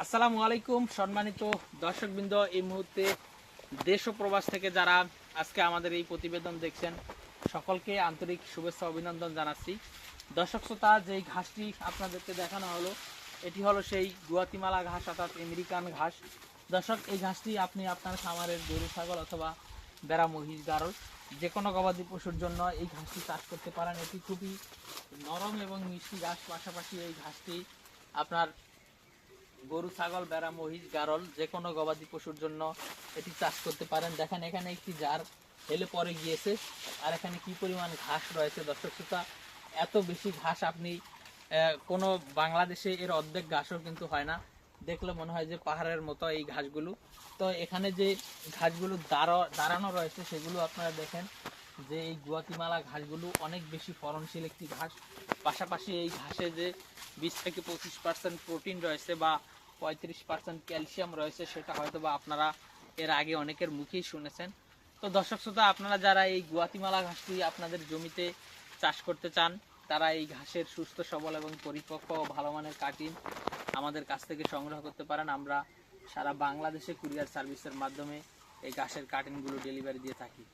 আসসালামু আলাইকুম, সম্মানিত দর্শকবৃন্দ, এই মুহূর্তে দেশ ও প্রবাস থেকে যারা আজকে আমাদের এই প্রতিবেদন দেখছেন, সকলকে আন্তরিক শুভেচ্ছা, অভিনন্দন জানাচ্ছি। দর্শক শ্রোতা, যেই ঘাসটি আপনাদেরকে দেখানো হলো, এটি হলো সেই গুয়াতিমালা ঘাস, অর্থাৎ আমেরিকান ঘাস। দর্শক, এই ঘাসটি আপনি আপনার খামারের গরু, ছাগল অথবা বেড়া, মহিষ, গারল, যে কোনো গবাদি পশুর জন্য এই ঘাসটি চাষ করতে পারেন। এটি খুবই নরম এবং মিষ্টি ঘাস, পাশাপাশি এই ঘাসটি আপনার গরু, ছাগল বেড়া মহিষ, গারল যে কোনো গবাদি পশুর জন্য এটি চাষ করতে পারেন। দেখেন, এখানে একটি জার হেলে পরে গিয়েছে। আর এখানে কি পরিমাণ ঘাস রয়েছে? দর্শক শ্রোতা, এত বেশি ঘাস আপনি কোনো বাংলাদেশে এর অর্ধেক ঘাসও কিন্তু হয় না। দেখলে মনে হয় যে পাহাড়ের মতো এই ঘাসগুলো। তো এখানে যে ঘাসগুলো দাঁড়া, দাঁড়ানো রয়েছে, সেগুলো আপনারা দেখেন যে এই গুয়াতিমালা ঘাসগুলো অনেক বেশি ফলনশীল একটি ঘাস। পাশাপাশি এই ঘাসে যে বিশ থেকে পঁচিশ পার্সেন্ট প্রোটিন রয়েছে বা পঁয়ত্রিশ পার্সেন্ট ক্যালসিয়াম রয়েছে, সেটা হয়তো বা আপনারা এর আগে অনেকের মুখেই শুনেছেন। তো দর্শক শ্রোতা, আপনারা যারা এই গুয়াতিমালা ঘাসটি আপনাদের জমিতে চাষ করতে চান, তারা এই ঘাসের সুস্থ, সবল এবং পরিপক্ক ভালো মানের কাটিং আমাদের কাছ থেকে সংগ্রহ করতে পারেন। আমরা সারা বাংলাদেশে কুরিয়ার সার্ভিসের মাধ্যমে এই ঘাসের কাটিংগুলো ডেলিভারি দিয়ে থাকি।